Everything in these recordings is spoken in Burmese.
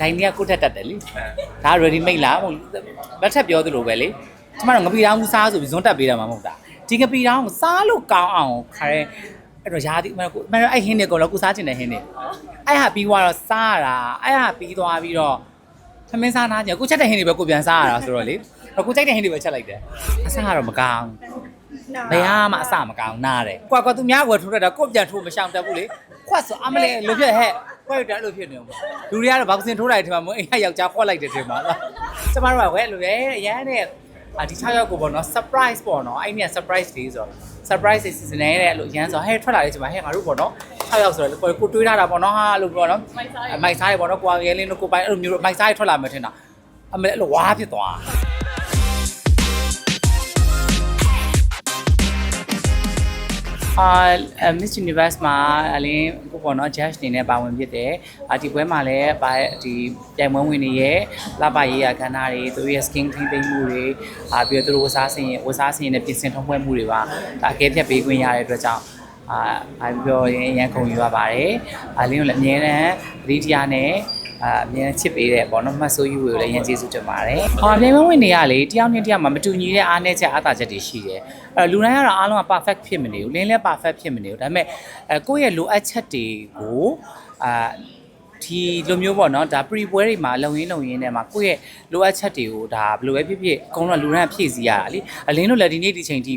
ဒိုင်တွေကကိုယ့်ထက်တက်တယ်လေဒါ ready made လားမဟုတ်လက်ထပ်ပြောသလိုပဲလေကျမတို့ငပီတောင်ဘူးစားဆိုပြီးဇွန်းတက်ပေးတာမှမဟုတ်တာဒီငပီတောင်ကိုစားလို့ကောင်းအောင်ခါရဲအဲ့တော့ယာဒီမကိုမအဲ့ဟင်းတွေကိုတော့ကိုစားချင်တဲ့ဟင်းတွေအဲ့ဟာပြီးသွားတော့စားရတာအဲ့ဟာပြီးသွားပြီးတော့သမင်းစားနာကြကိုချက်တဲ့ဟင်းတွေပဲကိုပြန်စားရတာဆိုတော့လေကိုချက်တဲ့ဟင်းတွေပဲချက်လိုက်တယ်အစားကတော့မကောင်းဘယ်ဟာမှအစမကောင်းနားတယ်။ကွာကွာသူများကွယ်ထိုးတတ်တာကိုယ့်ပြန်ထိုးမရှောင်တတ်ဘူးလေ။ခွတ်ဆိုအမလေးလိုဖြစ်ဟဲ့။ ခွက်တက်လို့ဖြစ်နေအောင်။လူတွေကတော့ဘောက်ဆင်ထိုးလိုက်တယ်မှာမဟုတ်အိမ်ကယောက်ျားခွက်လိုက်တယ်တင်ပါလား။ကျမတို့ကဝဲလိုရဲအရန်နဲ့အာဒီ6ယောက်ကိုပေါ့နော် surprise ပေါ့နော်အဲ့ဒီက surprise လေးဆိုတော့ surprise စီစဉ်နေတဲ့လို့အရန်ဆိုဟဲ့ထွက်လာတယ်ကျမဟဲ့ငါတို့ပေါ့နော်6ယောက်ဆိုတော့ကိုကိုတွေးထားတာပေါ့နော်ဟာလို့ပေါ့နော်မိုက်စားရပေါ့နော်ကွာရဲလင်းတို့ကိုပိုင်အဲ့လိုမျိုးမိုက်စားရထွက်လာမှထင်တာအမလေးအဲ့လိုဝါဖြစ်သွား အာ Miss Universe မှာအလင်းကိုပေါ့နော် judge အနေနဲ့ပါဝင်ဖြစ်တယ်။အာဒီပွဲမှာလည်းပါဒီပြိုင်ပွဲဝင်တွေရဲ့လပရေးရခန္ဓာတွေသူတို့ရဲ့ skin ထိမ့်သိမ့်မှုတွေအာပြီးတော့သူတို့ဝစားစင်ရဲ့ဝစားစင်ရဲ့ပြင်ဆင်ထုံးဖွဲ့မှုတွေပါဒါအကဲဖြတ်ပေးခွင့်ရတဲ့အတွက်ကြောင့်အာအားပြောရင်ရန်ကုန်ယူရပါတယ်။အလင်းကိုလည်းအမြဲတမ်းသတိတရားနဲ့ အာအမြဲချစ်ပေးတဲ့ပေါ့နော်မှတ်ဆိုးယူကိုလည်းရန်ကျေးဇူးတင်ပါတယ်။အော်ပြင်မဝင်တွေကလေတယောက်နဲ့တယောက်မှာမတူညီတဲ့အားနည်းချက်အားသာချက်တွေရှိတယ်။အဲ့တော့လူတိုင်းကတော့အားလုံးက perfect ဖြစ်မနေဘူး။လင်းလည်း perfect ဖြစ်မနေဘူး။ဒါပေမဲ့အဲကိုယ့်ရဲ့လိုအပ်ချက်တွေကိုအာဒီလိုမျိုးပေါ့နော်ဒါ pre ပွဲတွေမှာလုံရင်းလုံရင်းနဲ့မှာကိုယ့်ရဲ့လိုအပ်ချက်တွေကိုဒါဘယ်လိုပဲဖြစ်ဖြစ်အကုန်လုံးကလူတိုင်းဖြည့်စည်းရတာလीအလင်းတို့လည်းဒီနေ့ဒီချိန်ထိ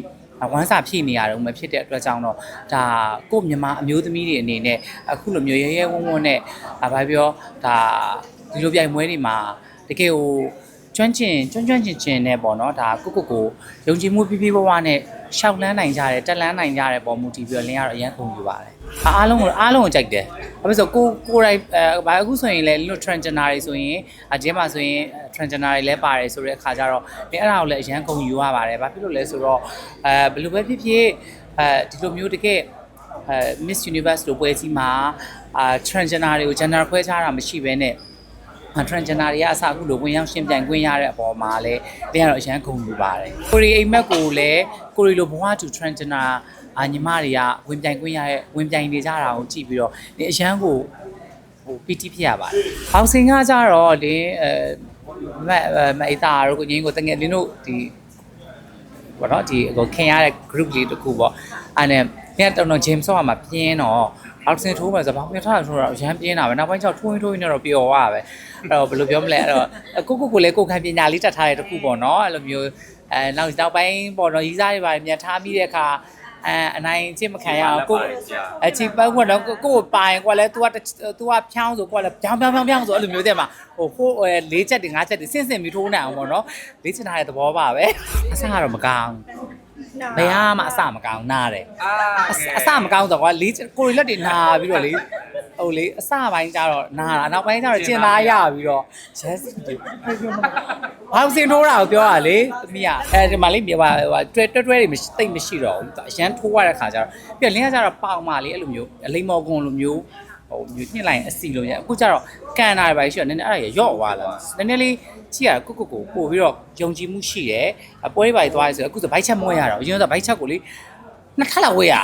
ဝမ်းစာဖြည့်နေရတော့မဖြစ်တဲ့အတွက်ကြောင့်တော့ဒါကို့မြန်မာအမျိုးသမီးတွေအနေနဲ့အခုလိုမျိုးရဲရဲဝံ့ဝံ့နဲ့ဘာပြောဒါဒီလိုပြိုင်ပွဲတွေမှာတကယ်ကိုကျွမ်းကျင်ကျွမ်းကျွမ်းကျင်ကျင်နဲ့ပေါ့နော်ဒါကိုကိုကိုယုံကြည်မှုပြပြဘဝနဲ့ ရှောက်လန်းနိုင်ကြတယ်တက်လန်းနိုင်ကြတယ်ပုံမူတည်ပြီးတော့လင်းကတော့အရန်ကုန်ယူပါတယ်အားလုံးကိုအားလုံးကိုကြိုက်တယ်ဘာဖြစ်လို့ကိုကိုယ်တိုင်အဲဘာအခုဆိုရင်လည်းလွတ် transgender တွေဆိုရင်အကျဲမှာဆိုရင် transgender တွေလည်းပါတယ်ဆိုတဲ့အခါကျတော့ဒီအဲ့ဒါကိုလည်းအရန်ကုန်ယူရပါတယ်ဘာဖြစ်လို့လဲဆိုတော့အဲဘယ်လိုပဲဖြစ်ဖြစ်အဲဒီလိုမျိုးတကယ်အဲ Miss Universe လိုပွဲကြီးမှာအာ transgender တွေကို gender ခွဲခြားတာမရှိဘဲနဲ့ transgender တွေကအစအခုလိုဝင်ရောက်ရှင်းပြိုင်ခွင့်ရတဲ့အပေါ်မှာလည်းတင်းကတော့အရန်ဂုဏ်ယူပါတယ်ကိုရီအိမ်မက်ကိုလည်းကိုရီလိုဘဝတူ transgender အာညီမတွေကဝင်ပြိုင်ခွင့်ရတဲ့ဝင်ပြိုင်နေကြတာကိုကြည့်ပြီးတော့ဒီအရန်ကိုဟိုပီတိဖြစ်ရပါတယ်။ဘောင်စင်ကကြတော့လင်းအဲမက်မအိတာတို့ကိုငင်းကိုတငယ်လင်းတို့ဒီဘောနော်ဒီဟိုခင်ရတဲ့ group လေးတစ်ခုပေါ့အဲ့နဲ့ညတော်တော် James ဆော့မှာပြင်းတော့ အောက်ဆင်ထိုးမယ်ဆိုတော့ဘာမှမထားဆိုတော့ရမ်းပြင်းတာပဲနောက်ပိုင်းကျတော့ထိုးရင်ထိုးရင်တော့ပျော်သွားပဲအဲ့တော့ဘယ်လိုပြောမလဲအဲ့တော့ကိုကိုကိုလည်းကိုခံပညာလေးတက်ထားတဲ့တစ်ခုပေါ့နော်အဲ့လိုမျိုးအဲနောက်နောက်ပိုင်းပေါ့နော်ရီးစားတွေပါမြန်ထားပြီးတဲ့အခါအဲအနိုင်ချစ်မခံရအောင်ကိုအချီပတ်ကတော့ကိုကိုပိုင်ကွာလဲ तू က तू ကဖြောင်းဆိုကွာလဲဖြောင်းဖြောင်းဖြောင်းဖြောင်းဆိုအဲ့လိုမျိုးတဲ့မှာဟိုဖိုးလေးချက်တွေငါးချက်တွေဆင့်ဆင့်ပြီးထိုးနေအောင်ပေါ့နော်လေးချင်ထားတဲ့သဘောပါပဲအဆကတော့မကောင်းဘ ယ်ဟာမှအဆမကောင်းနားတယ်အာအစအစမကောင်းတော့ကွာလေးကိုရီလက်တွေနာပြီးတော့လေဟိုလေအစပိုင်းကျတော့နာတာနောက်ပိုင်းကျတော့ကျင်သားရပြီးတော့ရဲစစ်တွေဘာလို့စင်ထိုးတာကိုပြောရလေသမီးကအဲဒီမှာလေးပြပါဟိုတွဲတွဲတွဲတွေမရှိတိတ်မရှိတော့ဘူးအရန်ထိုးရတဲ့ခါကျတော့ပြလင်းကကျတော့ပေါင်မာလေးအဲ့လိုမျိုးအလိမ္မော်ကွန်လိုမျိုး ဟိုမျိုးညှစ်လိုက်ရင်အစီလိုရအခုကျတော့ကန်တာတွေပါရှိတော့နည်းနည်းအဲ့ဒါရော့သွားလာနည်းနည်းလေးကြည့်ရကုတ်ကုတ်ကိုပို့ပြီးတော့ယုံကြည်မှုရှိတယ်အပွဲတွေပါသွားရဆိုအခုဆိုဘိုက်ချက်မွေးရတော့အရင်ကဘိုက်ချက်ကိုလေနှစ်ထပ်လောက်ဝေးရ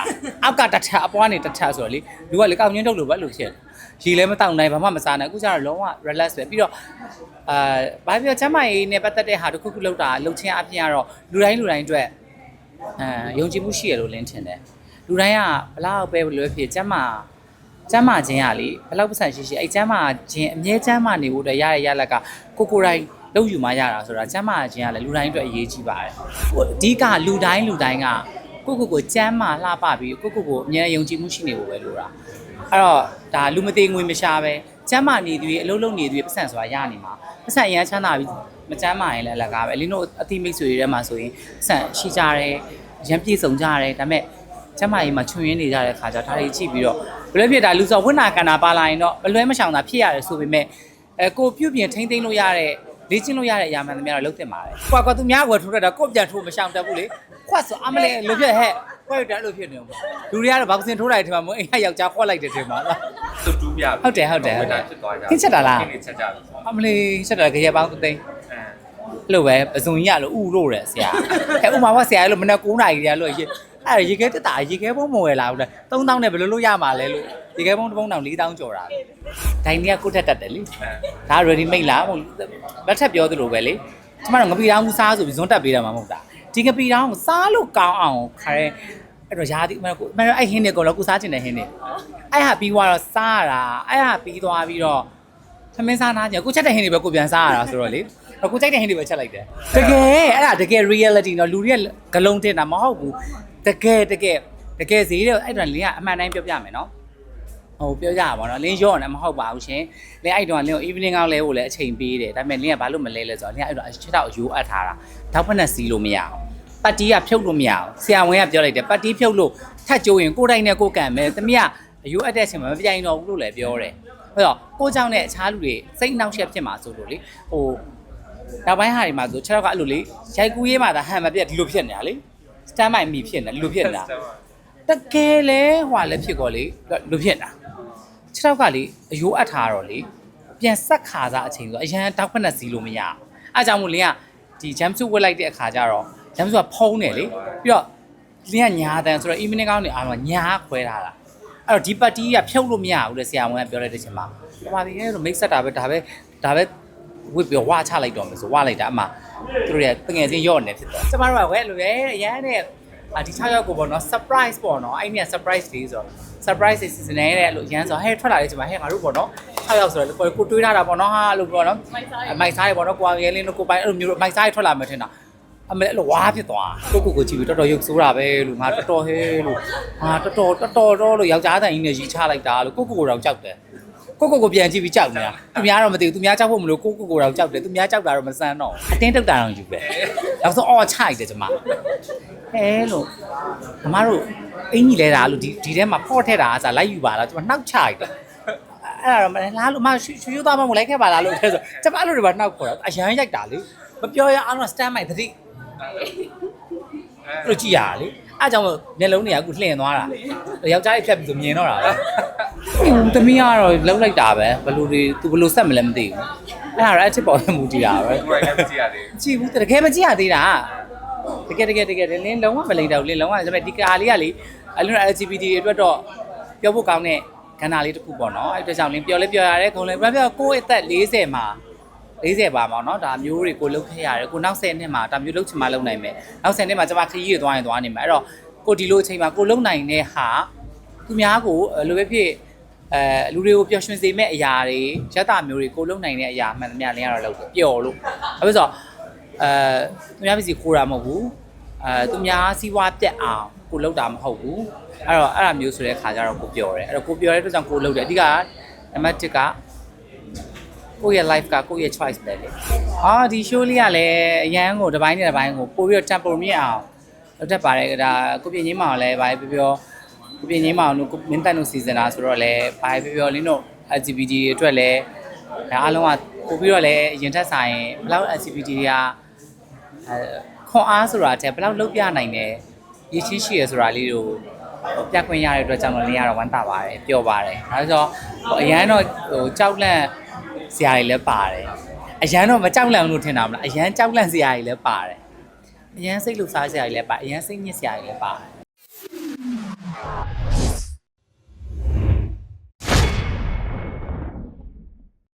အောက်ကတစ်ထပ်အပွားနေတစ်ထပ်ဆိုတော့လေလူကလေကောက်ညင်းထုတ်လို့ပဲလို့ဖြစ်တယ်ရေလည်းမတောက်နိုင်ဘာမှမစားနိုင်အခုကျတော့လုံးဝ relax ပဲပြီးတော့အာဘာပြောချမ်းမရေးနဲ့ပတ်သက်တဲ့ဟာတစ်ခုခုလောက်တာလှုပ်ချင်းအပြင်ကတော့လူတိုင်းလူတိုင်းအတွက်အဲယုံကြည်မှုရှိရလို့လင်းထင်တယ်လူတိုင်းကဘလောက်ပဲလွယ်ဖြစ်ချမ်းမ ချမ်းမခြင်းရလေဘလောက်ပတ်စံရှိရှိအဲ့ချမ်းမခြင်းအမြဲချမ်းမနေဖို့အတွက်ရရရလက်ကကိုကိုတိုင်းလုံးယူမှရတာဆိုတာချမ်းမခြင်းကလည်းလူတိုင်းအတွက်အရေးကြီးပါတယ်ဟိုအဓိကလူတိုင်းလူတိုင်းကကိုကိုကိုကြမ်းမာလှပပြီးကိုကိုကိုအမြဲယုံကြည်မှုရှိနေဖို့ပဲလိုတာအဲ့တော့ဒါလူမသေးငွေမရှာပဲကြမ်းမာနေသူရဲ့အလုံးလုံးနေသူရဲ့ပတ်စံဆိုတာရနေမှာပတ်စံအရန်ချမ်းသာပြီးမကြမ်းမာရင်လည်းအလကားပဲအလင်းတို့အတိမိတ်ဆွေတွေထဲမှာဆိုရင်ပတ်စံရှိကြတယ်ရမ်းပြေဆုံးကြတယ်ဒါပေမဲ့ ကျမ်းမာရေးမှာချွင်ရင်းနေကြတဲ့ခါကျတော့ဒါတွေကြည့်ပြီးတော့ဘယ်လိုဖြစ်တာလူစောဝိနာကန္နာပါလာရင်တော့မလွဲမရှောင်တာဖြစ်ရတယ်ဆိုပေမဲ့အဲကိုပြုတ်ပြင်ထိမ့်သိမ်းလို့ရတဲ့လေ့ကျင့်လို့ရတဲ့အရာမှန်သမျှတော့လုပ်တင်ပါတယ်။ကွာကွာသူများကွယ်ထိုးတတ်တာကိုယ့်ပြန်ထိုးမရှောင်တတ်ဘူးလေ။ခွတ်ဆိုအမလေးလိုဖြစ်ဟဲ့ခွက်တက်လို့ဖြစ်နေအောင်။လူတွေကတော့ဘောက်ဆင်ထိုးလိုက်တယ်မှာမဟုတ်အိမ်ကယောက်ျားခွက်လိုက်တယ်တယ်မှာလားတူတူပြ။ဟုတ်တယ်ဟုတ်တယ်ဟုတ်တယ်ဖြစ်သွားကြခင်းချက်တာလားခင်းချက်ကြပြီ။အမလေးချက်တာကြရပေါင်းသိန်းအဲအဲ့လိုပဲပစုံကြီးကလို့ဥလို့တယ်ဆရာ။အဲဥမာကဆရာလို့မနေ့9နာရီတည်းလို့ရေ အဲ့ရေခဲတက်တာရေခဲဘုံမဝယ်လာဘူးလေ။3000နဲ့ဘယ်လိုလုပ်ရမှာလဲလို့ဒီကဲပုံတစ်ပုံတောင်4000ကျော်တာဒိုင်ကြီးကကိုတက်တက်တယ်လေဒါ ready made လားမဟုတ်လက်ထပ်ပြောသလိုပဲလေကျမတို့ငပီတောင်စားဆိုပြီးဇွန်းတက်ပေးတာမှမဟုတ်တာဒီငပီတောင်စားလို့ကောင်းအောင်ခါရဲအဲ့တော့ရာသီမကိုမအဲ့ဟင်းတွေကိုတော့ကိုစားချင်တဲ့ဟင်းတွေအဲ့ဟာပြီးသွားတော့စားရတာအဲ့ဟာပြီးသွားပြီးတော့သမင်းစားနာကြကိုချက်တဲ့ဟင်းတွေပဲကိုပြန်စားရတာဆိုတော့လေကိုကြိုက်တဲ့ဟင်းတွေပဲချက်လိုက်တယ်တကယ်အဲ့ဒါတကယ် reality နော်လူတွေကဂလုံးတင်တာမဟုတ်ဘူး တကယ်တကယ်တကယ်ဈေးတွေအဲ့တော့လင်းကအမှန်တိုင်းပြောပြမယ်နော် ဟိုပြောကြတာပေါ့နော်လင်းရော့နေမဟုတ်ပါဘူးရှင်လင်းအဲ့တော့လင်းကို evening ကောင်းလဲဖို့လည်းအချိန်ပေးတယ်ဒါပေမဲ့လင်းကဘာလို့မလဲလဲဆိုတော့လင်းကအဲ့တော့ချက်တော့ယူအပ်ထားတာတောက်ဖက်နဲ့စီးလို့မရအောင်ပတ်တီးကဖြုတ်လို့မရအောင်ဆရာဝန်ကပြောလိုက်တယ်ပတ်တီးဖြုတ်လို့ထတ်ကြိုးရင်ကိုယ်တိုင်နဲ့ကိုယ်ကန်မယ်တမီးကအယူအပ်တဲ့အချိန်မှာမပြိုင်တော့ဘူးလို့လည်းပြောတယ်အဲ့တော့ကိုเจ้าနဲ့အခြားလူတွေစိတ်နှောက်ယှက်ဖြစ်မှာဆိုလို့လေဟိုနောက်ပိုင်းဟာတွေမှာဆိုခြေထောက်ကအဲ့လိုလေရိုက်ကူးရေးမှာဒါဟန်မပြတ်ဒီလိုဖြစ်နေတာလေ stand by မိဖြစ်နေဒီလိုဖြစ်နေတာတကယ်လဲဟွာလည်းဖြစ်ကောလေလူဖြစ်တာခြေထောက်ကလေအယိုးအပ်ထားတော့လေပြန်ဆက်ခါစားအချိန်ဆိုအရန်တောက်ဖက်နဲ့စီးလို့မရအောင်အဲကြောင့်မို့လင်းကဒီ jump suit ဝတ်လိုက်တဲ့အခါကျတော့ jump suit ကဖုံးတယ်လေပြီးတော့လင်းကညာတန်ဆိုတော့ evening ကောင်းနေအားလုံးညာခွဲထားတာအဲ့တော့ဒီပတ်တီးကဖြုတ်လို့မရဘူးလေဆရာဝန်ကပြောလိုက်တဲ့ချိန်မှာဟိုပါဒီရဲ့ဆို make set တာပဲဒါပဲဒါပဲ ဝစ်ပြီးဝါချလိုက်တော့မယ်ဆိုဝါလိုက်တာအမှသူတို့ရဲ့တငယ်ချင်းရော့နေဖြစ်တော့ကျမတို့ကဝဲလိုပဲအရန်တဲ့အာဒီ6ယောက်ကိုပေါ့နော် surprise ပေါ့နော်အဲ့ဒီက surprise လေးဆိုတော့ surprise စီစဉ်နေတဲ့လို့ရမ်းဆိုဟဲ့ထွက်လာတဲ့ချိန်မှာဟဲ့ငါတို့ပေါ့နော်6ယောက်ဆိုတော့ကိုတွေးထားတာပေါ့နော်ဟာလို့ပေါ့နော်မိုက်စားရပေါ့နော်ကွာရဲလင်းတို့ကိုပိုင်အဲ့လိုမျိုးမိုက်စားရထွက်လာမှထင်တာအမေအဲ့လိုဝါဖြစ်သွားကိုကိုကိုကြည့်ပြီးတော်တော်ရုပ်ဆိုးတာပဲလို့ငါတော်တော်ဟဲလို့ဟာတော်တော်တော်တော်တော်လို့ယောက်ျားတိုင်ကြီးနဲ့ရီချလိုက်တာလို့ကိုကိုကိုတော့ကြောက်တယ် ကိုကိုကိုပြန်ကြည့်ပြီးကြောက်နေတာသူများတော့မသိဘူးသူများကြောက်ဖို့မလို့ကိုကိုကိုတော့ကြောက်တယ်သူများကြောက်တာတော့မစမ်းတော့အတင်းတုတ်တာတော့ယူပဲနောက်ဆုံးအော်ချိုက်တယ်ကျမဟဲလို့အမတို့အင်ကြီးလဲတာလို့ဒီဒီထဲမှာဖော့ထက်တာအစားလိုက်ယူပါလားကျွန်မနှောက်ချလိုက်တယ်အဲ့ဒါတော့မလားလို့အမရှူရှူရှူသားမမလိုက်ခဲ့ပါလားလို့အဲဆိုကျွန်မအဲ့လိုတွေပါနှောက်ခေါ်တာအရန်ရိုက်တာလေမပြောရအောင် stand by သတိအဲ့လိုကြည့်ရတာလေအားကြောင့်မျက်လုံးတွေကအခုလှင့်သွားတာယောက်ျားလေးဖြတ်ပြီးဆိုမြင်တော့တာလေ သမီးကတော့လှုပ်လိုက်တာပဲဘလို့တွေသူဘလို့ဆက်မလဲမသိဘူးအဲ့ဒါတော့အချစ်ပေါ်မူတည်တာပဲ ကိုယ်ကလည်းမကြည့်ရသေး ကြည့်ဘူးတကယ်မကြည့်ရသေးတာတကယ်တကယ်တကယ်လင်းလုံးဝမလိမ့်တော့ဘူးလင်းလုံးဝဒါပေမဲ့ဒီကာလေးကလေအလုံး LGBT တွေအတွက်တော့ပြောဖို့ကောင်းတဲ့ကဏ္ဍလေးတစ်ခုပေါ့နော်အဲ့အတွက်ကြောင့်လင်းပြောလဲပြောရတယ်ခုံလဲပြောပြောကိုယ့်အသက်40မှာ40ပါမှာเนาะဒါမျိုးတွေကိုလုတ်ခဲ့ရတယ်ကိုနောက်10နှစ်မှာဒါမျိုးလုတ်ချင်မှလုတ်နိုင်မယ်နောက်10နှစ်မှာကျွန်မခရီးရသွားရင်သွားနေမှာအဲ့တော့ကိုဒီလိုအချိန်မှာကိုလုတ်နိုင်တဲ့ဟာသူများကိုလိုပဲဖြစ် အဲလူတွေကိုပျော်ရွှင်စေမဲ့အရာတွေရက်တာမျိုးတွေကိုလုံနိုင်တဲ့အရာမှန်သမျှလင်းရတော့လောက်တယ်ပျော်လို့ဘာဖြစ်လို့ဆိုတော့အဲသူများပစ္စည်းခိုးတာမဟုတ်ဘူးအဲသူများစီးပွားပြက်အောင်ကိုလုံတာမဟုတ်ဘူးအဲ့တော့အဲ့ဒါမျိုးဆိုတဲ့ခါကျတော့ကိုပျော်တယ်အဲ့တော့ကိုပျော်တဲ့အတွက်ကြောင့်ကိုလုံတယ်အဓိကနံပါတ်1ကကိုယ့်ရဲ့ life ကကိုယ့်ရဲ့ choice ပဲလေအာဒီ show လေးကလည်းအရန်ကိုတစ်ပိုင်းနဲ့တစ်ပိုင်းကိုပို့ပြီးတော့ tempo မြင့်အောင်လုပ်တတ်ပါတယ်ဒါကိုပြင်းချင်းမောင်လည်းဗာပြောပြော ကိုပြင်းချင်းမအောင်လို့ကိုမင်းတန်တို့စီစဉ်တာဆိုတော့လည်းဘာပဲပြောပြောလင်းတို့ LGBT တွေအတွက်လည်းဒါအားလုံးကပို့ပြီးတော့လည်းရင်ထက်ဆိုင်ဘယ်လောက် LGBT တွေကအဲခွန်အားဆိုတာတဲ့ဘယ်လောက်လုပ်ပြနိုင်တယ်ရည်ချင်းရှိရဆိုတာလေးတို့ပြခွင့်ရတဲ့အတွက်ကြောင့်လည်းလင်းရတော့ဝမ်းသာပါတယ်ပျော်ပါတယ်ဒါဆိုတော့ဟိုအရန်တော့ဟိုကြောက်လန့်ဆရာကြီးလည်းပါတယ်အရန်တော့မကြောက်လန့်ဘူးလို့ထင်တာမလားအရန်ကြောက်လန့်ဆရာကြီးလည်းပါတယ်အရန်စိတ်လှုပ်ရှားဆရာကြီးလည်းပါအရန်စိတ်ညစ်ဆရာကြီးလည်းပါတယ်